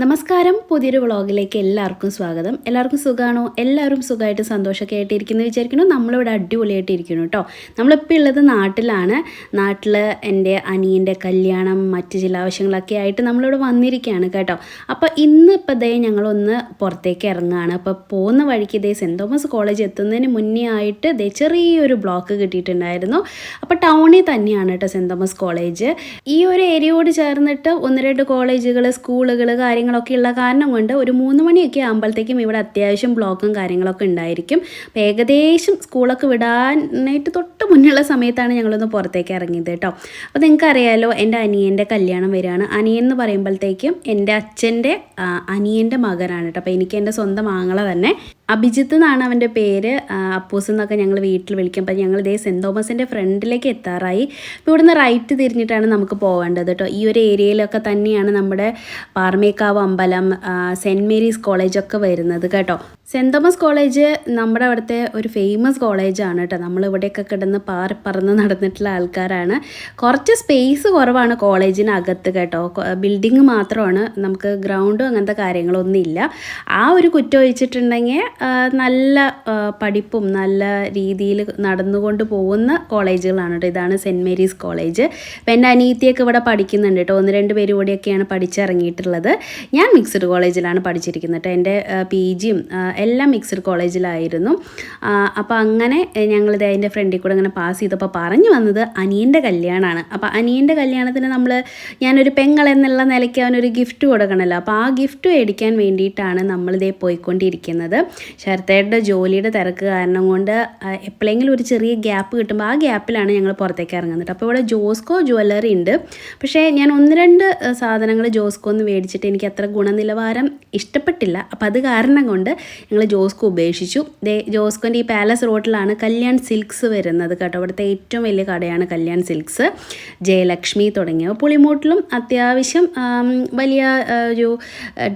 നമസ്കാരം. പുതിയൊരു വ്ളോഗിലേക്ക് എല്ലാവർക്കും സ്വാഗതം. എല്ലാവർക്കും സുഖമാണോ എല്ലാവരും സുഖമായിട്ട് സന്തോഷമൊക്കെ ആയിട്ട് ഇരിക്കുന്നു വിചാരിക്കുന്നു. നമ്മളിവിടെ അടിപൊളിയായിട്ട് ഇരിക്കുന്നു കേട്ടോ. നമ്മളിപ്പോൾ ഉള്ളത് നാട്ടിലാണ്. നാട്ടിൽ എന്റെ അനിയന്റെ കല്യാണം മറ്റ് ചില ആവശ്യങ്ങളൊക്കെ ആയിട്ട് നമ്മളിവിടെ വന്നിരിക്കുകയാണ് കേട്ടോ. അപ്പോൾ ഇന്ന് ഇപ്പോൾ ദേ ഞങ്ങളൊന്ന് പുറത്തേക്ക് ഇറങ്ങുകയാണ്. അപ്പോൾ പോകുന്ന വഴിക്ക് ദേ സെന്റ് തോമസ് കോളേജ് എത്തുന്നതിന് മുന്നേ ആയിട്ട് ദേ ചെറിയൊരു ബ്ലോക്ക് കിട്ടിയിട്ടുണ്ടായിരുന്നു. അപ്പോൾ ടൗണിൽ തന്നെയാണ് കേട്ടോ സെന്റ് തോമസ് കോളേജ്. ഈ ഒരു ഏരിയയോട് ചേർന്നിട്ട് ഒന്ന് രണ്ട് കോളേജുകൾ സ്കൂളുകൾ കാര്യങ്ങളൊക്കെ ഉള്ള കാരണം കൊണ്ട് ഒരു മൂന്ന് മണിയൊക്കെ ആകുമ്പോഴത്തേക്കും ഇവിടെ അത്യാവശ്യം ബ്ലോക്കും കാര്യങ്ങളൊക്കെ ഉണ്ടായിരിക്കും. അപ്പോൾ ഏകദേശം സ്കൂളൊക്കെ വിടാനായിട്ട് തൊട്ട് മുന്നുള്ള സമയത്താണ് ഞങ്ങളൊന്ന് പുറത്തേക്ക് ഇറങ്ങിയത് കേട്ടോ. അപ്പോൾ നിങ്ങൾക്ക് അറിയാലോ എന്റെ അനിയന്റെ കല്യാണം വരികയാണ്. അനിയൻ എന്ന് പറയുമ്പോഴത്തേക്കും എന്റെ അച്ഛന്റെ അനിയന്റെ മകനാണ് കേട്ടോ. അപ്പോൾ എനിക്ക് എന്റെ സ്വന്തം ആങ്ങളെ തന്നെ. അഭിജിത്ത് എന്നാണ് അവന്റെ പേര്. അപ്പൂസ് എന്നൊക്കെ ഞങ്ങൾ വീട്ടിൽ വിളിക്കും. അപ്പം ഞങ്ങൾ ഇതേ സെന്റ് തോമസിന്റെ ഫ്രണ്ടിലേക്ക് എത്താറായി. അപ്പോൾ ഇവിടുന്ന് റൈറ്റ് തിരിഞ്ഞിട്ടാണ് നമുക്ക് പോകേണ്ടത് കേട്ടോ. ഈ ഒരു ഏരിയയിലൊക്കെ തന്നെയാണ് നമ്മുടെ പാർമേക്കാവ് അമ്പലം സെന്റ് മേരീസ് കോളേജൊക്കെ വരുന്നത് കേട്ടോ. സെന്റ് തോമസ് കോളേജ് നമ്മുടെ അവിടുത്തെ ഒരു ഫേമസ് കോളേജാണ് കേട്ടോ. നമ്മൾ ഇവിടെയൊക്കെ കിടന്ന് പാറി പറന്ന് നടന്നിട്ടുള്ള ആൾക്കാരാണ്. കുറച്ച് സ്പേസ് കുറവാണ് കോളേജിനകത്ത് കേട്ടോ. ബിൽഡിങ് മാത്രമാണ്. നമുക്ക് ഗ്രൗണ്ടും അങ്ങനത്തെ കാര്യങ്ങളൊന്നും ഇല്ല ആ ഒരു കുറ്റം ഒഴിച്ചിട്ടുണ്ടെങ്കിൽ നല്ല പഠിപ്പും നല്ല രീതിയിൽ നടന്നുകൊണ്ട് പോകുന്ന കോളേജുകളാണ് കേട്ടോ. ഇതാണ് സെന്റ് മേരീസ് കോളേജ്. അപ്പം എന്റെ അനിയത്തിയൊക്കെ ഇവിടെ പഠിക്കുന്നുണ്ട് കേട്ടോ. ഒന്ന് രണ്ട് പേര് കൂടിയൊക്കെയാണ് പഠിച്ചിറങ്ങിയിട്ടുള്ളത്. ഞാൻ മിക്സഡ് കോളേജിലാണ് പഠിച്ചിരിക്കുന്നത് കേട്ടോ. എന്റെ പി ജിയും എല്ലാം മിക്സഡ് കോളേജിലായിരുന്നു. അപ്പോൾ അങ്ങനെ ഞങ്ങളിത് അതിന്റെ ഫ്രണ്ടിൽ കൂടെ അങ്ങനെ പാസ് ചെയ്തപ്പോൾ പറഞ്ഞു വന്നത് അനിയന്റെ കല്യാണമാണ്. അപ്പോൾ അനിയന്റെ കല്യാണത്തിന് നമ്മൾ ഞാനൊരു പെങ്ങൾ എന്നുള്ള നിലയ്ക്ക് അവനൊരു ഗിഫ്റ്റ് കൊടുക്കണമല്ലോ. അപ്പോൾ ആ ഗിഫ്റ്റ് മേടിക്കാൻ വേണ്ടിയിട്ടാണ് നമ്മളിതേ പോയിക്കൊണ്ടിരിക്കുന്നത്. ശരത്തേയുടെ ജോലിയുടെ തിരക്ക് കാരണം കൊണ്ട് എപ്പോഴെങ്കിലും ഒരു ചെറിയ ഗ്യാപ്പ് കിട്ടുമ്പോൾ ആ ഗ്യാപ്പിലാണ് ഞങ്ങൾ പുറത്തേക്ക് ഇറങ്ങുന്നത്. അപ്പോൾ ഇവിടെ ജോസ്കോ ജ്വല്ലറി ഉണ്ട്. പക്ഷേ ഞാൻ ഒന്ന് രണ്ട് സാധനങ്ങൾ ജോസ്കോ എന്ന് മേടിച്ചിട്ട് എനിക്ക് അത്ര ഗുണനിലവാരം ഇഷ്ടപ്പെട്ടില്ല. അപ്പോൾ അത് കാരണം കൊണ്ട് ഞങ്ങൾ ജോസ്കോ ഉപേക്ഷിച്ചു. ജോസ്കോന്റെ ഈ പാലസ് റോഡിലാണ് കല്യാൺ സിൽക്സ് വരുന്നത് കേട്ടോ. അവിടുത്തെ ഏറ്റവും വലിയ കടയാണ് കല്യാൺ സിൽക്സ്. ജയലക്ഷ്മി തുടങ്ങിയവ. പുളിമൂട്ടിലും അത്യാവശ്യം വലിയ ഒരു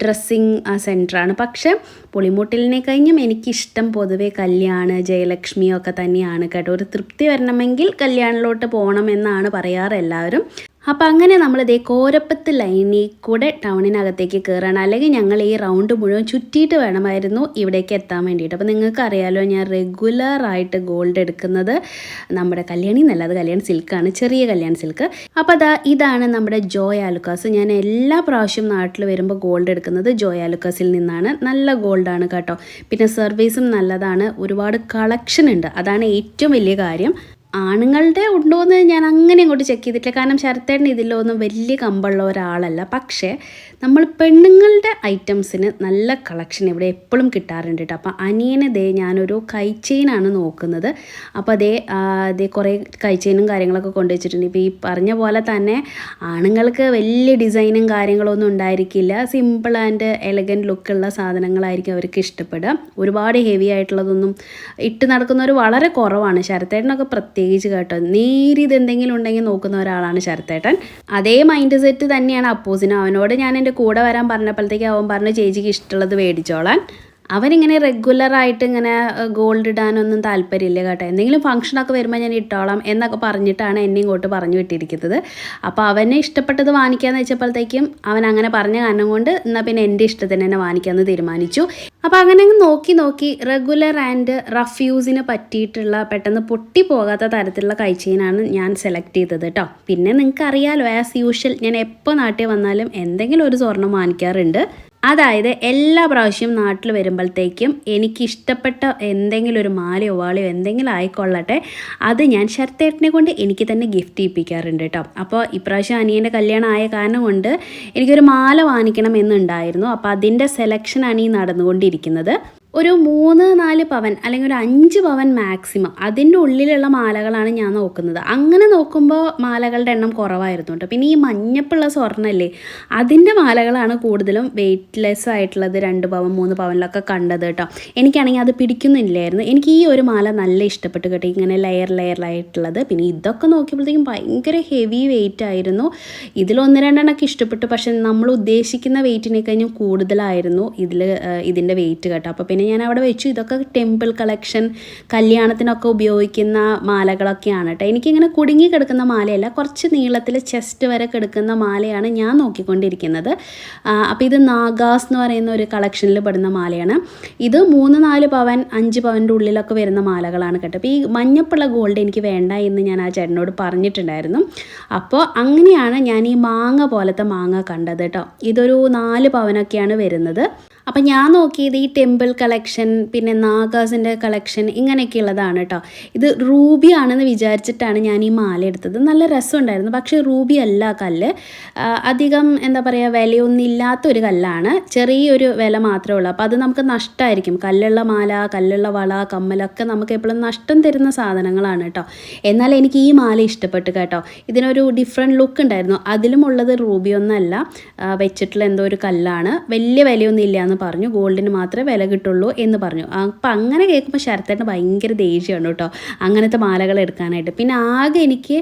ഡ്രസ്സിങ് സെന്ററാണ്. പക്ഷേ പുളിമൂട്ടിലിനെ കഴിഞ്ഞും എനിക്കിഷ്ടം പൊതുവേ കല്യാൺ ജയലക്ഷ്മിയൊക്കെ തന്നെയാണ് കേട്ടോ. ഒരു തൃപ്തി വരണമെങ്കിൽ കല്യാണിലോട്ട് പോകണം എന്നാണ് പറയാറ് എല്ലാവരും. അപ്പോൾ അങ്ങനെ നമ്മൾ കോരപ്പത്ത് ലൈനിൽ കൂടെ ടൗണിനകത്തേക്ക് കയറണം അല്ലെങ്കിൽ ഞങ്ങൾ ഈ റൗണ്ട് മുഴുവൻ ചുറ്റിയിട്ട് വേണമായിരുന്നു ഇവിടേക്ക് എത്താൻ വേണ്ടിയിട്ട്. അപ്പോൾ നിങ്ങൾക്ക് അറിയാലോ ഞാൻ റെഗുലറായിട്ട് ഗോൾഡ് എടുക്കുന്നത് നമ്മുടെ കല്യാണി എന്നല്ല അത് കല്യാൺ സിൽക്കാണ് ചെറിയ കല്യാൺ സിൽക്ക് അപ്പോൾ അതാ ഇതാണ് നമ്മുടെ ജോയ് ആലുക്കാസ് ഞാൻ എല്ലാ പ്രാവശ്യം നാട്ടിൽ വരുമ്പോൾ ഗോൾഡ് എടുക്കുന്നത് ജോയ് ആലുക്കാസിൽ നിന്നാണ്. നല്ല ഗോൾഡാണ് കേട്ടോ. പിന്നെ സർവീസും നല്ലതാണ്. ഒരുപാട് കളക്ഷൻ ഉണ്ട്. അതാണ് ഏറ്റവും വലിയ കാര്യം. ആണുങ്ങളുടെ ഉണ്ടോ എന്ന് ഞാൻ അങ്ങനെ അങ്ങോട്ട് ചെക്ക് ചെയ്തിട്ടില്ല. കാരണം ശരത്തേട്ടൻ ഇതിലൊന്നും വലിയ കമ്പുള്ള ഒരാളല്ല. പക്ഷേ നമ്മൾ പെണ്ണുങ്ങളുടെ ഐറ്റംസിന് നല്ല കളക്ഷൻ ഇവിടെ എപ്പോഴും കിട്ടാറുണ്ട് കേട്ടോ. അപ്പോൾ അനിയനെ ദേ ഞാനൊരു കൈച്ചെയിനാണ് നോക്കുന്നത്. അപ്പോൾ അതേ അതേ കുറേ കൈച്ചെയിനും കാര്യങ്ങളൊക്കെ കൊണ്ടുവച്ചിട്ടുണ്ട് ഇപ്പോൾ ഈ പറഞ്ഞ പോലെ തന്നെ ആണുങ്ങൾക്ക് വലിയ ഡിസൈനും കാര്യങ്ങളൊന്നും ഉണ്ടായിരിക്കില്ല. സിമ്പിൾ ആൻഡ് എലഗന്റ് ലുക്കുള്ള സാധനങ്ങളായിരിക്കും അവർക്ക് ഇഷ്ടപ്പെടുക. ഒരുപാട് ഹെവി ആയിട്ടുള്ളതൊന്നും ഇട്ട് നടക്കുന്നവർ വളരെ കുറവാണ്. ശരത്തേട്ടനൊക്കെ പ്രത്യേകിച്ച് കേട്ടോ. നേരിത് എന്തെങ്കിലും ഉണ്ടെങ്കിൽ നോക്കുന്ന ഒരാളാണ് ശരത്തേട്ടൻ. അതേ മൈൻഡ് സെറ്റ് തന്നെയാണ് അപ്പോസിനും. അവനോട് ഞാൻ എന്റെ കൂടെ വരാൻ പറഞ്ഞപ്പോഴത്തേക്ക് അവൻ പറഞ്ഞു ചേച്ചിക്ക് ഇഷ്ടമുള്ളത് മേടിച്ചോളാൻ. അവനിങ്ങനെ റെഗുലറായിട്ട് ഇങ്ങനെ ഗോൾഡ് ഇടാനൊന്നും താല്പര്യമില്ല കേട്ടോ. എന്തെങ്കിലും ഫംഗ്ഷനൊക്കെ വരുമ്പോൾ ഞാൻ ഇട്ടോളാം എന്നൊക്കെ പറഞ്ഞിട്ടാണ് എന്നെ ഇങ്ങോട്ട് പറഞ്ഞു വിട്ടിരിക്കുന്നത്. അപ്പോൾ അവനെ ഇഷ്ടപ്പെട്ടത് വാങ്ങിക്കാന്ന് വെച്ചപ്പോഴത്തേക്കും അവൻ അങ്ങനെ പറഞ്ഞ കാരണം കൊണ്ട് എന്നാൽ പിന്നെ എന്റെ ഇഷ്ടത്തിന് തന്നെ വാങ്ങിക്കാമെന്ന് തീരുമാനിച്ചു. അപ്പോൾ അങ്ങനെ നോക്കി നോക്കി റെഗുലർ ആൻഡ് റഫ് യൂസിന് പറ്റിയിട്ടുള്ള പെട്ടെന്ന് പൊട്ടി പോകാത്ത തരത്തിലുള്ള കൈച്ചെയിനാണ് ഞാൻ സെലക്ട് ചെയ്തത് കേട്ടോ പിന്നെ നിങ്ങൾക്ക് അറിയാലോ ആസ് യൂഷ്വൽ ഞാൻ എപ്പോൾ നാട്ടിൽ വന്നാലും എന്തെങ്കിലും ഒരു സ്വർണം വാങ്ങിക്കാറുണ്ട്. അതായത് എല്ലാ പ്രാവശ്യം നാട്ടിൽ വരുമ്പോഴത്തേക്കും എനിക്ക് ഇഷ്ടപ്പെട്ട എന്തെങ്കിലും ഒരു മാലയോ വാളയോ എന്തെങ്കിലും ആയിക്കൊള്ളട്ടെ അത് ഞാൻ ശരത്തേട്ടനെ കൊണ്ട് എനിക്ക് തന്നെ ഗിഫ്റ്റ് ചെയ്യിപ്പിക്കാറുണ്ട് കേട്ടോ. അപ്പോൾ ഇപ്രാവശ്യം അനിയന്റെ കല്യാണം ആയ കാരണം കൊണ്ട് എനിക്കൊരു മാല വാങ്ങിക്കണം എന്നുണ്ടായിരുന്നു. അപ്പോൾ അതിന്റെ സെലക്ഷനാണ് ഈ നടന്നുകൊണ്ടിരിക്കുന്നത്. ഒരു മൂന്ന് നാല് പവൻ അല്ലെങ്കിൽ ഒരു അഞ്ച് പവൻ മാക്സിമം. അതിന്റെ ഉള്ളിലുള്ള മാലകളാണ് ഞാൻ നോക്കുന്നത്. അങ്ങനെ നോക്കുമ്പോൾ മാലകളുടെ എണ്ണം കുറവായിരുന്നു കേട്ടോ. പിന്നെ ഈ മഞ്ഞപ്പുള്ള സ്വർണമല്ലേ അതിന്റെ മാലകളാണ് കൂടുതലും വെയ്റ്റ്ലെസ് ആയിട്ടുള്ളത് രണ്ട് പവൻ മൂന്ന് പവനിലൊക്കെ കണ്ടത് കേട്ടോ. എനിക്കാണെങ്കിൽ അത് പിടിക്കുന്നില്ലായിരുന്നു. എനിക്ക് ഈ ഒരു മാല നല്ല ഇഷ്ടപ്പെട്ടു കേട്ടോ. ഇങ്ങനെ ലെയർ ലെയറായിട്ടുള്ളത് പിന്നെ ഇതൊക്കെ നോക്കിയപ്പോഴത്തേക്കും ഭയങ്കര ഹെവി വെയിറ്റ് ആയിരുന്നു. ഇതിലൊന്ന് രണ്ടെണ്ണമൊക്കെ ഇഷ്ടപ്പെട്ടു. പക്ഷെ നമ്മൾ ഉദ്ദേശിക്കുന്ന വെയിറ്റിനെ കഴിഞ്ഞും കൂടുതലായിരുന്നു ഇതിൽ ഇതിന്റെ വെയിറ്റ് കേട്ടോ. അപ്പോൾ പിന്നെ പിന്നെ ഞാൻ അവിടെ വെച്ചു. ഇതൊക്കെ ടെമ്പിൾ കളക്ഷൻ കല്യാണത്തിനൊക്കെ ഉപയോഗിക്കുന്ന മാലകളൊക്കെയാണ് കേട്ടോ എനിക്കിങ്ങനെ കുടുങ്ങി കിടക്കുന്ന മാലയല്ല കുറച്ച് നീളത്തിൽ ചെസ്റ്റ് വരെ കിടക്കുന്ന മാലയാണ് ഞാൻ നോക്കിക്കൊണ്ടിരിക്കുന്നത്. അപ്പോൾ ഇത് നാഗാസ് എന്ന് പറയുന്ന ഒരു കളക്ഷനിൽ പെടുന്ന മാലയാണ്. ഇത് മൂന്ന് നാല് പവൻ അഞ്ച് പവന്റെ ഉള്ളിലൊക്കെ വരുന്ന മാലകളാണ് കേട്ടോ. അപ്പോൾ ഈ മഞ്ഞപ്പുള്ള ഗോൾഡ് എനിക്ക് വേണ്ട എന്ന് ഞാൻ ആ ചേട്ടനോട് പറഞ്ഞിട്ടുണ്ടായിരുന്നു. അപ്പോൾ അങ്ങനെയാണ് ഞാൻ ഈ മാങ്ങ പോലത്തെ മാങ്ങ കണ്ടത് കേട്ടോ ഇതൊരു നാല് പവനൊക്കെയാണ് വരുന്നത്. അപ്പം ഞാൻ നോക്കിയത് ഈ ടെമ്പിൾ കളക്ഷൻ പിന്നെ നാഗാസിന്റെ കളക്ഷൻ ഇങ്ങനെയൊക്കെയുള്ളതാണ് കേട്ടോ. ഇത് റൂബി ആണെന്ന് വിചാരിച്ചിട്ടാണ് ഞാൻ ഈ മാല എടുത്തത്. നല്ല രസമുണ്ടായിരുന്നു. പക്ഷേ റൂബി അല്ല കല്ല്. അധികം എന്താ പറയുക വിലയൊന്നും ഇല്ലാത്തൊരു കല്ലാണ്. ചെറിയൊരു വില മാത്രമേ ഉള്ളൂ. അപ്പോൾ അത് നമുക്ക് നഷ്ടമായിരിക്കും കല്ലുള്ള മാല കല്ലുള്ള വള കമ്മലൊക്കെ നമുക്ക് എപ്പോഴും നഷ്ടം തരുന്ന സാധനങ്ങളാണ് കേട്ടോ. എന്നാൽ എനിക്ക് ഈ മാല ഇഷ്ടപ്പെട്ടു കേട്ടോ. ഇതിനൊരു ഡിഫറെന്റ് ലുക്ക് ഉണ്ടായിരുന്നു. അതിലും ഉള്ളത് റൂബി ഒന്നല്ല. വെച്ചിട്ടുള്ള എന്തോ ഒരു കല്ലാണ്. വലിയ വിലയൊന്നും ഇല്ല. എന്ന് പറഞ്ഞു ഗോൾഡിന് മാത്രമേ വില കിട്ടുള്ളൂ എന്ന് പറഞ്ഞു. അപ്പം അങ്ങനെ കേൾക്കുമ്പോൾ ശരത്തേട്ടന് ഭയങ്കര ദേഷ്യമാണ് കേട്ടോ അങ്ങനത്തെ മാലകൾ എടുക്കാനായിട്ട്. പിന്നെ ആകെ എനിക്ക്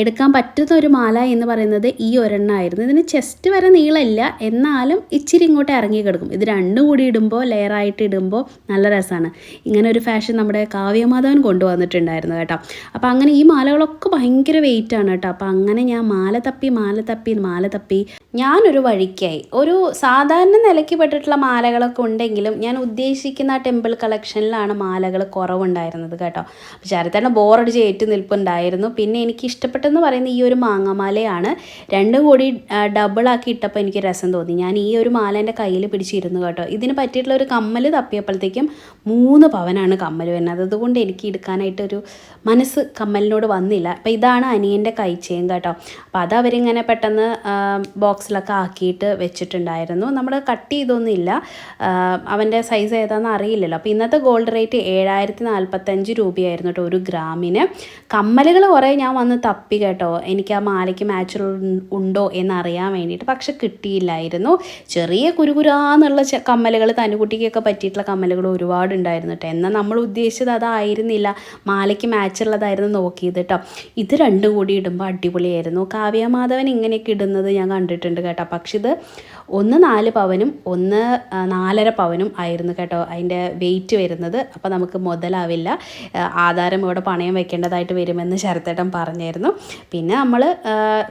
എടുക്കാൻ പറ്റുന്ന ഒരു മാല എന്ന് പറയുന്നത് ഈ ഒരെണ്ണമായിരുന്നു ഇതിന് ചെസ്റ്റ് വരെ നീളമില്ല എന്നാലും ഇച്ചിരി ഇങ്ങോട്ട് ഇറങ്ങി കിടക്കും. ഇത് രണ്ടും കൂടി ഇടുമ്പോൾ ലെയറായിട്ട് ഇടുമ്പോൾ നല്ല രസമാണ് ഇങ്ങനെ ഒരു ഫാഷൻ നമ്മുടെ കാവ്യമാധവൻ കൊണ്ടുവന്നിട്ടുണ്ടായിരുന്നു കേട്ടോ. അപ്പോൾ അങ്ങനെ ഈ മാലകളൊക്കെ ഭയങ്കര വെയിറ്റ് ആണ് കേട്ടോ. അപ്പോൾ അങ്ങനെ ഞാൻ മാല തപ്പി മാല തപ്പി മാല തപ്പി. ഞാനൊരു വഴിക്കായി. ഒരു സാധാരണ നിലയ്ക്ക് പെട്ടിട്ടുള്ള മാലകളൊക്കെ ഉണ്ടെങ്കിലും ഞാൻ ഉദ്ദേശിക്കുന്ന ആ ടെമ്പിൾ കളക്ഷനിലാണ് മാലകൾ കുറവുണ്ടായിരുന്നത് കേട്ടോ. അപ്പോൾ ശരത്തേട്ട ബോറടിച്ച് ഏറ്റു നിൽപ്പുണ്ടായിരുന്നു. പിന്നെ എനിക്ക് ഇഷ്ടപ്പെട്ടെന്ന് പറയുന്ന ഈ ഒരു മാങ്ങമാലയാണ്. രണ്ടും കൂടി ഡബിളാക്കി ഇട്ടപ്പോൾ എനിക്ക് രസം തോന്നി. ഞാൻ ഈ ഒരു മാല എന്റെ കയ്യിൽ പിടിച്ചിരുന്നു കേട്ടോ. ഇതിന് പറ്റിയിട്ടുള്ള ഒരു കമ്മൽ തപ്പിയപ്പോഴത്തേക്കും മൂന്ന് പവനാണ് കമ്മൽ വരുന്നത്. അതുകൊണ്ട് എനിക്ക് എടുക്കാനായിട്ട് ഒരു മനസ്സ് കമ്മലിനോട് വന്നില്ല. അപ്പോൾ ഇതാണ് അനിയന്റെ കൈച്ചയും കേട്ടോ. അപ്പോൾ അത് അവരിങ്ങനെ പെട്ടെന്ന് ബോക്സിലൊക്കെ ആക്കിയിട്ട് വെച്ചിട്ടുണ്ടായിരുന്നു. നമ്മൾ കട്ട് ചെയ്തൊന്നും ഇല്ല അവന്റെ സൈസ് ഏതാണെന്ന് അറിയില്ലല്ലോ. അപ്പോൾ ഇന്നത്തെ ഗോൾഡ് റേറ്റ് ഏഴായിരത്തി നാൽപ്പത്തഞ്ച് രൂപയായിരുന്നു കേട്ടോ ഒരു ഗ്രാമിന്. കമ്മലുകൾ കുറേ ഞാൻ വന്ന് തപ്പി കേട്ടോ. എനിക്ക് ആ മാലയ്ക്ക് മാച്ചർ ഉണ്ടോ എന്നറിയാൻ വേണ്ടിയിട്ട്. പക്ഷെ കിട്ടിയില്ലായിരുന്നു. ചെറിയ കുരുകുരാന്നുള്ള കമ്മലുകൾ തനുകുട്ടിക്കൊക്കെ പറ്റിയിട്ടുള്ള കമ്മലുകൾ ഒരുപാട് ഉണ്ടായിരുന്നു കേട്ടോ എന്നാൽ നമ്മൾ ഉദ്ദേശിച്ചത് അതായിരുന്നില്ല. മാലയ്ക്ക് മാച്ച് ഉള്ളതായിരുന്നു നോക്കിയത് കേട്ടോ ഇത് രണ്ടും കൂടി ഇടുമ്പോൾ അടിപൊളിയായിരുന്നു. കാവ്യ മാധവൻ ഇങ്ങനെയൊക്കെ ഇടുന്നത് ഞാൻ കണ്ടിട്ടുണ്ട് കേട്ടോ. പക്ഷെ ഇത് ഒന്ന് നാല് പവനും ഒന്ന് നാലര പവനും ആയിരുന്നു കേട്ടോ അതിന്റെ വെയിറ്റ് വരുന്നത്. അപ്പോൾ നമുക്ക് മുതലാവില്ല. ആധാരം ഇവിടെ പണയം വെക്കേണ്ടതായിട്ട് വരുമെന്ന് ശരത്തേട്ടൻ പറഞ്ഞായിരുന്നു. പിന്നെ നമ്മൾ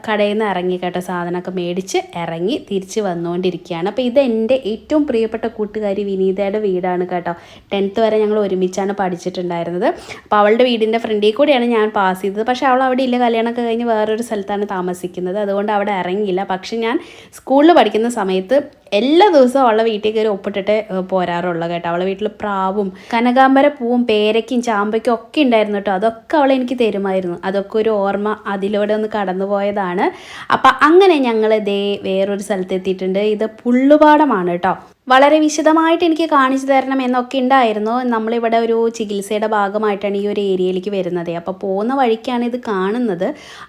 കടയിൽ നിന്ന് ഇറങ്ങി കേട്ടോ സാധനമൊക്കെ മേടിച്ച് ഇറങ്ങി തിരിച്ച് വന്നുകൊണ്ടിരിക്കുകയാണ്. അപ്പോൾ ഇത് എന്റെ ഏറ്റവും പ്രിയപ്പെട്ട കൂട്ടുകാരി വിനീതയുടെ വീടാണ് കേട്ടോ. ടെൻത്ത് വരെ ഞങ്ങൾ ഒരുമിച്ചാണ് പഠിച്ചിട്ടുണ്ടായിരുന്നത്. അപ്പോൾ അവളുടെ വീടിന്റെ ഫ്രണ്ടിൽ കൂടിയാണ് ഞാൻ പാസ് ചെയ്തത്. പക്ഷേ അവൾ അവിടെ ഇല്ല. കല്യാണമൊക്കെ കഴിഞ്ഞ് വേറൊരു സ്ഥലത്താണ് താമസിക്കുന്നത്. അതുകൊണ്ട് അവിടെ ഇറങ്ങിയില്ല. പക്ഷെ ഞാൻ സ്കൂളിൽ പഠിക്കുന്ന സമയത്ത് എല്ലാ ദിവസവും അവളെ വീട്ടിൽ കയറി ഒപ്പിട്ടിട്ട് ഏഹ്, പോരാറുള്ളൂ കേട്ടോ. അവളെ വീട്ടിൽ പ്രാവും കനകാമ്പര പൂവും പേരയ്ക്കും ചാമ്പയ്ക്കും ഒക്കെ ഉണ്ടായിരുന്നു കേട്ടോ. അതൊക്കെ അവളെ എനിക്ക് തരുമായിരുന്നു. അതൊക്കെ ഒരു ഓർമ്മ അതിലൂടെ ഒന്ന് കടന്നു പോയതാണ് അപ്പം അങ്ങനെ ഞങ്ങൾ ദേ വേറൊരു സ്ഥലത്ത് എത്തിയിട്ടുണ്ട്. ഇത് പുള്ളുപാടമാണ് കേട്ടോ. വളരെ വിശദമായിട്ട് എനിക്ക് കാണിച്ചു തരണം എന്നൊക്കെ ഉണ്ടായിരുന്നു. നമ്മളിവിടെ ഒരു ചികിത്സയുടെ ഭാഗമായിട്ടാണ് ഈ ഒരു ഏരിയയിലേക്ക് വരുന്നത്. അപ്പോൾ പോകുന്ന വഴിക്കാണ് ഇത് കാണുന്നത്.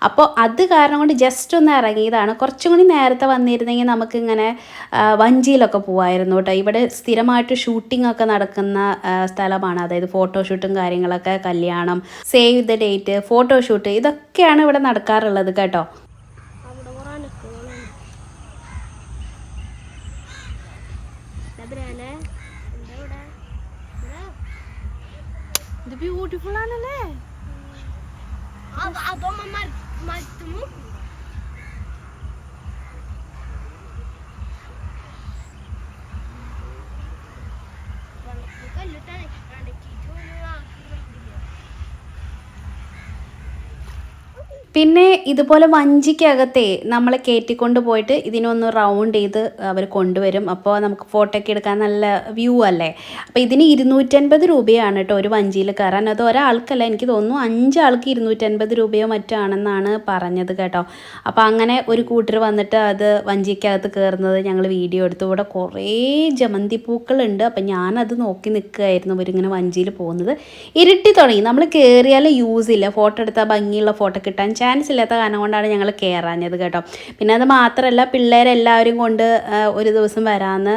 അപ്പോൾ അത് കാരണം കൊണ്ട് ജസ്റ്റ് ഒന്ന് ഇറങ്ങിയതാണ്. കുറച്ചും കൂടി നേരത്തെ വന്നിരുന്നെങ്കിൽ നമുക്കിങ്ങനെ വഞ്ചിയിലൊക്കെ പോവായിരുന്നു കേട്ടോ. ഇവിടെ സ്ഥിരമായിട്ട് ഷൂട്ടിംഗ് ഒക്കെ നടക്കുന്ന സ്ഥലമാണ്. അതായത് ഫോട്ടോഷൂട്ടും കാര്യങ്ങളൊക്കെ കല്യാണം സേവ് ദ ഡേറ്റ് ഫോട്ടോഷൂട്ട് ഇതൊക്കെയാണ് ഇവിടെ നടക്കാറുള്ളത് കേട്ടോ അവിടെ കുറെ അനക്കുകളുണ്ട് ബ്രാനെ എന്താ ഇവിടെ ഇത് ബ്യൂട്ടിഫുൾ ആണല്ലേ അതോ മരത്തുമു കല്ലിട്ടാണ് അടക്കിയിട്ട് പിന്നെ ഇതുപോലെ വഞ്ചിക്കകത്തെ നമ്മൾ കയറ്റിക്കൊണ്ട് പോയിട്ട് ഇതിനൊന്ന് റൗണ്ട് ചെയ്ത് അവർ കൊണ്ടുവരും. അപ്പോൾ നമുക്ക് ഫോട്ടോ ഒക്കെ എടുക്കാൻ നല്ല വ്യൂ അല്ലേ? അപ്പോൾ ഇതിന് ഇരുന്നൂറ്റൻപത് രൂപയാണ് കേട്ടോ ഒരു വഞ്ചിയിൽ കയറാൻ. അത് ഒരാൾക്കല്ല എനിക്ക് തോന്നുന്നു അഞ്ചാൾക്ക് ഇരുന്നൂറ്റൻപത് രൂപയോ മറ്റോ ആണെന്നാണ് പറഞ്ഞത് കേട്ടോ. അപ്പോൾ അങ്ങനെ ഒരു കൂട്ടർ വന്നിട്ട് അത് വഞ്ചിക്കകത്ത് കയറുന്നത് ഞങ്ങൾ വീഡിയോ എടുത്തു. ഇവിടെ കുറേ ജമന്തി പൂക്കളുണ്ട്. അപ്പം ഞാനത് നോക്കി നിൽക്കുകയായിരുന്നു ഇവരിങ്ങനെ വഞ്ചിയിൽ പോകുന്നത്. ഇരുട്ടി തുടങ്ങി. നമ്മൾ കയറിയാൽ യൂസ് ഇല്ല. ഫോട്ടോ എടുത്താൽ ഭംഗിയുള്ള ഫോട്ടോ കിട്ടാൻ ചാൻസ് ഇല്ലാത്ത കാരണം കൊണ്ടാണ് ഞങ്ങൾ കയറാഞ്ഞത് കേട്ടോ. പിന്നെ അത് മാത്രമല്ല പിള്ളേരെല്ലാവരും കൊണ്ട് ഒരു ദിവസം വരാമെന്ന്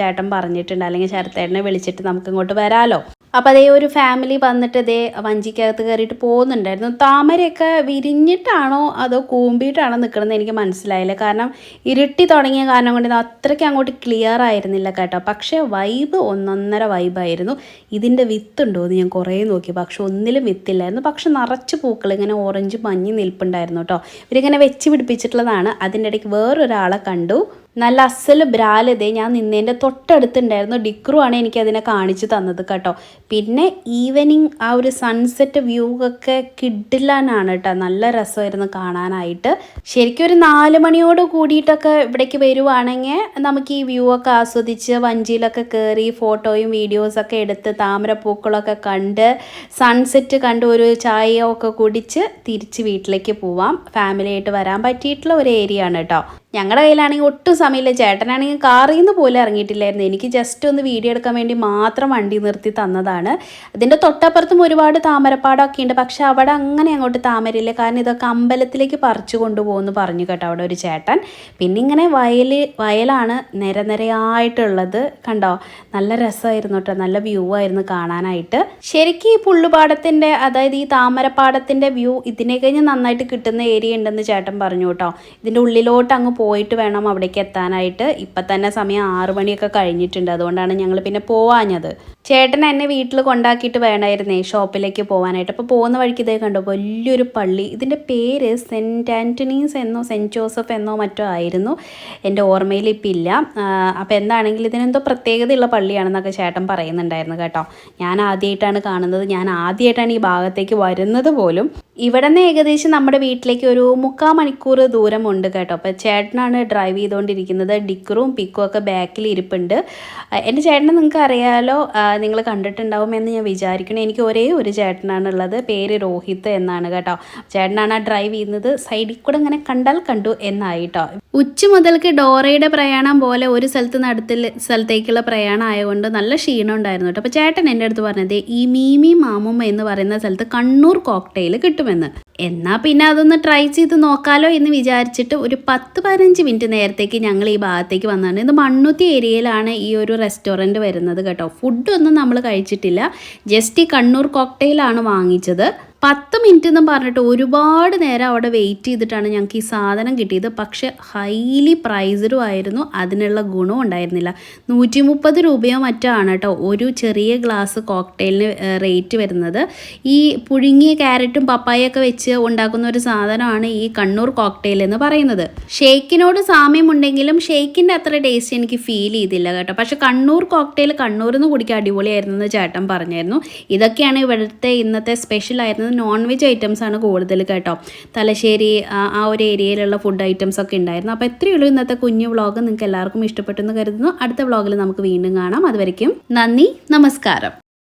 ചേട്ടൻ പറഞ്ഞിട്ടുണ്ട്. അല്ലെങ്കിൽ ശരത്തേട്ടനെ വിളിച്ചിട്ട് നമുക്ക് ഇങ്ങോട്ട് വരാമല്ലോ അപ്പോൾ അതേ ഒരു ഫാമിലി വന്നിട്ട് ഇതേ വഞ്ചിക്കകത്ത് കയറിയിട്ട് പോകുന്നുണ്ടായിരുന്നു. താമരയൊക്കെ വിരിഞ്ഞിട്ടാണോ അതോ കൂമ്പിയിട്ടാണോ നിൽക്കണമെന്ന് എനിക്ക് മനസ്സിലായില്ല. കാരണം ഇരുട്ടി തുടങ്ങിയ കാരണം കൊണ്ട് അത്രയ്ക്ക് അങ്ങോട്ട് ക്ലിയർ ആയിരുന്നില്ല കേട്ടോ. പക്ഷേ വൈബ് ഒന്നൊന്നര വൈബായിരുന്നു ഇതിന്റെ വിത്തുണ്ടോ എന്ന് ഞാൻ കുറേ നോക്കി. പക്ഷെ ഒന്നിലും വിത്തില്ലായിരുന്നു പക്ഷെ നിറച്ച് പൂക്കൾ ഇങ്ങനെ ഓറഞ്ച് മഞ്ഞ് നിൽപ്പുണ്ടായിരുന്നു കേട്ടോ. ഇവരിങ്ങനെ വെച്ച് പിടിപ്പിച്ചിട്ടുള്ളതാണ്. അതിന്റെ ഇടയ്ക്ക് വേറൊരാളെ കണ്ടു. നല്ല അസൽ ബ്രാലതേ ഞാൻ നിന്നതിന്റെ തൊട്ടടുത്തുണ്ടായിരുന്നു. ഡിക്രു ആണ് എനിക്ക് അതിനെ കാണിച്ചു തന്നത് കേട്ടോ. പിന്നെ ഈവനിങ് ആ ഒരു സൺസെറ്റ് വ്യൂ ഒക്കെ കിഡിലാനാണ് കേട്ടോ. നല്ല രസമായിരുന്നു കാണാനായിട്ട്. ശരിക്കും ഒരു നാല് മണിയോട് കൂടിയിട്ടൊക്കെ ഇവിടേക്ക് വരുവാണെങ്കിൽ നമുക്ക് ഈ വ്യൂ ഒക്കെ ആസ്വദിച്ച് വഞ്ചിയിലൊക്കെ കയറി ഫോട്ടോയും വീഡിയോസൊക്കെ എടുത്ത് താമരപ്പൂക്കളൊക്കെ കണ്ട് സൺസെറ്റ് കണ്ട് ഒരു ചായയൊക്കെ കുടിച്ച് തിരിച്ച് വീട്ടിലേക്ക് പോവാം. ഫാമിലിയായിട്ട് വരാൻ പറ്റിയിട്ടുള്ള ഒരു ഏരിയ ആണ് കേട്ടോ. ഞങ്ങളുടെ കയ്യിലാണെങ്കിൽ ഒട്ടും സമയമില്ല. ചേട്ടനാണെങ്കിൽ കാറിൽ നിന്ന് പോലും ഇറങ്ങിയിട്ടില്ലായിരുന്നു എനിക്ക് ജസ്റ്റ് ഒന്ന് വീഡിയോ എടുക്കാൻ വേണ്ടി മാത്രം വണ്ടി നിർത്തി തന്നതാണ്. അതിന്റെ തൊട്ടപ്പുറത്തും ഒരുപാട് താമരപ്പാടമൊക്കെ ഉണ്ട് പക്ഷേ അവിടെ അങ്ങനെ അങ്ങോട്ട് താമരയില്ല. കാരണം ഇതൊക്കെ അമ്പലത്തിലേക്ക് പറിച്ചു കൊണ്ടുപോകുമെന്ന് പറഞ്ഞു കേട്ടോ അവിടെ ഒരു ചേട്ടൻ. പിന്നെ ഇങ്ങനെ വയൽ വയലാണ് നിരനിരയായിട്ടുള്ളത് കണ്ടോ? നല്ല രസമായിരുന്നു കേട്ടോ. നല്ല വ്യൂ ആയിരുന്നു കാണാനായിട്ട്. ശരിക്കും ഈ പുള്ളുപാടത്തിന്റെ അതായത് ഈ താമരപ്പാടത്തിന്റെ വ്യൂ ഇതിനെ കഴിഞ്ഞ് നന്നായിട്ട് കിട്ടുന്ന ഏരിയ ഉണ്ടെന്ന് ചേട്ടൻ പറഞ്ഞു കേട്ടോ. ഇതിന്റെ ഉള്ളിലോട്ട് അങ്ങ് പോയിട്ട് വേണം അവിടേക്ക് എത്താനായിട്ട്. ഇപ്പം തന്നെ സമയം ആറു മണിയൊക്കെ കഴിഞ്ഞിട്ടുണ്ട്. അതുകൊണ്ടാണ് ഞങ്ങൾ പിന്നെ പോവാഞ്ഞത്. ചേട്ടൻ എന്നെ വീട്ടിൽ കൊണ്ടാക്കിയിട്ട് വേണമായിരുന്നേ ഷോപ്പിലേക്ക് പോകാനായിട്ട് അപ്പോൾ പോകുന്ന വഴിക്ക് ഇതേ കണ്ടോ വലിയൊരു പള്ളി. ഇതിന്റെ പേര് സെന്റ് ആന്റണീസ് എന്നോ സെന്റ് ജോസഫ് എന്നോ മറ്റോ ആയിരുന്നു. എന്റെ ഓർമ്മയിൽ ഇപ്പം ഇല്ല. അപ്പോൾ എന്താണെങ്കിലും ഇതിനെന്തോ പ്രത്യേകതയുള്ള പള്ളിയാണെന്നൊക്കെ ചേട്ടൻ പറയുന്നുണ്ടായിരുന്നു കേട്ടോ. ഞാൻ ആദ്യമായിട്ടാണ് കാണുന്നത്. ഞാൻ ആദ്യമായിട്ടാണ് ഈ ഭാഗത്തേക്ക് വരുന്നത് പോലും. ഇവിടെ നിന്ന് ഏകദേശം നമ്മുടെ വീട്ടിലേക്ക് ഒരു മുക്കാൽ മണിക്കൂർ ദൂരമുണ്ട് കേട്ടോ. അപ്പോൾ ചേട്ടനാണ് ഡ്രൈവ് ചെയ്തുകൊണ്ടിരിക്കുന്നത്. ഡിക്കറും പിക്കും ഒക്കെ ബാക്കിൽ ഇരിപ്പുണ്ട്. എന്റെ ചേട്ടനെ നിങ്ങൾക്ക് അറിയാലോ നിങ്ങൾ കണ്ടിട്ടുണ്ടാവും എന്ന് ഞാൻ വിചാരിക്കണം എനിക്ക് ഒരേ ഒരു ചേട്ടനാണുള്ളത്. പേര് രോഹിത് എന്നാണ് കേട്ടോ. ചേട്ടനാണ് ആ ഡ്രൈവ് ചെയ്യുന്നത്. സൈഡിൽ കൂടെ ഇങ്ങനെ കണ്ടാൽ കണ്ടു എന്നായി കേട്ടോ ഉച്ച മുതൽക്ക് ഡോറയുടെ പ്രയാണം പോലെ ഒരു സ്ഥലത്ത് അടുത്ത സ്ഥലത്തേക്കുള്ള പ്രയാണം ആയതുകൊണ്ട് നല്ല ക്ഷീണം ഉണ്ടായിരുന്നു കേട്ടോ. അപ്പോൾ ചേട്ടൻ എന്റെ അടുത്ത് പറഞ്ഞത് ഈ മീമി മാമുമ്മ എന്ന് പറയുന്ന സ്ഥലത്ത് കണ്ണൂർ കോക്ടെയിൽ കിട്ടുമെന്ന്. എന്നാൽ പിന്നെ അതൊന്ന് ട്രൈ ചെയ്ത് നോക്കാലോ എന്ന് വിചാരിച്ചിട്ട് ഒരു പത്ത് പതിനഞ്ച് മിനിറ്റ് നേരത്തേക്ക് ഞങ്ങൾ ഈ ഭാഗത്തേക്ക് വന്നതാണ്. ഇത് മണ്ണുത്തി ഏരിയയിലാണ് ഈ ഒരു റെസ്റ്റോറന്റ് വരുന്നത് കേട്ടോ. ഫുഡൊന്നും നമ്മൾ കഴിച്ചിട്ടില്ല. ജസ്റ്റ് ഈ കണ്ണൂർ കോക്ടെയിലാണ് വാങ്ങിച്ചത്. പത്ത് മിനിറ്റ് എന്നും പറഞ്ഞിട്ട് ഒരുപാട് നേരം അവിടെ വെയിറ്റ് ചെയ്തിട്ടാണ് ഞങ്ങൾക്ക് ഈ സാധനം കിട്ടിയത്. പക്ഷെ ഹൈലി പ്രൈസ്ഡും ആയിരുന്നു. അതിനുള്ള ഗുണവും ഉണ്ടായിരുന്നില്ല. നൂറ്റി മുപ്പത് രൂപയോ മറ്റോ ആണ് കേട്ടോ ഒരു ചെറിയ ഗ്ലാസ് കോക്ടെയിലിന് റേറ്റ് വരുന്നത്. ഈ പുഴുങ്ങിയ ക്യാരറ്റും പപ്പായൊക്കെ വെച്ച് ഉണ്ടാക്കുന്ന ഒരു സാധനമാണ് ഈ കണ്ണൂർ കോക്ടെയിൽ എന്ന് പറയുന്നത്. ഷേക്കിനോട് സാമ്യമുണ്ടെങ്കിലും ഷേക്കിന്റെ അത്ര ടേസ്റ്റ് എനിക്ക് ഫീൽ ചെയ്തില്ല കേട്ടോ. പക്ഷെ കണ്ണൂർ കോക്ടെയിൽ കണ്ണൂരിൽ നിന്ന് കുടിക്കാൻ അടിപൊളിയായിരുന്നു എന്ന് ചേട്ടൻ പറഞ്ഞായിരുന്നു. ഇതൊക്കെയാണ് ഇവിടുത്തെ ഇന്നത്തെ സ്പെഷ്യൽ ആയിരുന്നത്. നോൺ വെജ് ഐറ്റംസ് ആണ് കൂടുതൽ കേട്ടോ. തലശ്ശേരി ആ ഒരു ഏരിയയിലുള്ള ഫുഡ് ഐറ്റംസ് ഒക്കെ ഉണ്ടായിരുന്നു. അപ്പോൾ എത്രയേ ഉള്ളൂ ഇന്നത്തെ കുഞ്ഞു വ്ളോഗ് നിങ്ങൾക്ക് എല്ലാവർക്കും ഇഷ്ടപ്പെട്ടെന്ന് കരുതുന്നു. അടുത്ത വ്ളോഗിൽ നമുക്ക് വീണ്ടും കാണാം. അതുവരയ്ക്കും നന്ദി നമസ്കാരം.